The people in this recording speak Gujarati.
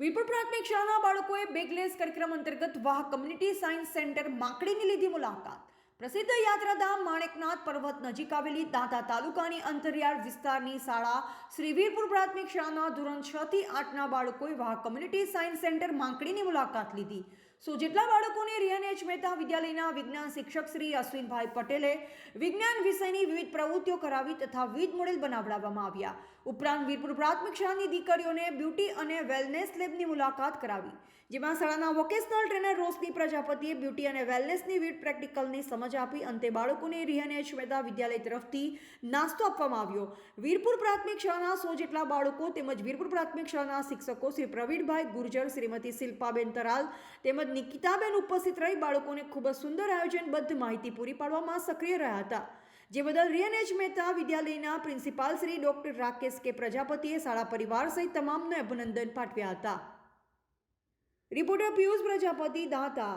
વીરપુર પ્રાથમિક શાળાના બાળકોએ બેગલેસ કાર્યક્રમ અંતર્ગત વાહ કમ્યુનિટી સાયન્સ સેન્ટર માકડીની લીધી મુલાકાત. પ્રસિદ્ધ યાત્રાધામ માણેકનાથ પર્વત નજીક આવેલી દાંતા તાલુકાની અંતરિયાળ વિસ્તારની શાળા શ્રી વીરપુર પ્રાથમિક શાળાના ધોરણ છ થી આઠના બાળકોએ વાહ કમ્યુનિટી સાયન્સ સેન્ટર માકડીની મુલાકાત લીધી. સો જેટલા બાળકોને રિયન એચ મહેતા વિદ્યાલયના વિજ્ઞાન શિક્ષક શ્રી અશ્વિનભાઈ પટેલે વિજ્ઞાન વિષયની વિવિધ પ્રવૃત્તિઓ કરાવી તથા વિવિધ મોડેલ બનાવડાવવામાં આવ્યા. ઉપરાંત વીરપુર પ્રાથમિક શાળાની દીકરીઓને બ્યુટી અને વેલનેસ લેબની મુલાકાત કરાવી, જેમાં શાળાના વોકેશનલ ટ્રેનર રોશની પ્રજાપતિએ બ્યુટી અને વેલનેસની વિવિધ પ્રેક્ટિકલની સમજ આપી અંતે બાળકોને રિયન એચ મહેતા વિદ્યાલય તરફથી નાસ્તો આપવામાં આવ્યો. વીરપુર પ્રાથમિક શાળાના સો જેટલા બાળકો તેમજ વીરપુર પ્રાથમિક શાળાના શિક્ષકો શ્રી પ્રવીણભાઈ ગુર્જર, શ્રીમતી શિલ્પાબેન તરાલ તેમજ નિકિતાબેન ઉપસ્થિત રહી બાળકોને ખૂબ જ સુંદર આયોજનબદ્ધ માહિતી પૂરી પાડવામાં સક્રિય રહ્યા હતા. જે બદલ રિયનેજ મહેતા વિદ્યાલયના પ્રિન્સિપાલ શ્રી ડોક્ટર રાકેશ કે પ્રજાપતિએ શાળા પરિવાર સહિત તમામને અભિનંદન પાઠવ્યા હતા. રિપોર્ટર પિયુષ પ્રજાપતિ દાતા.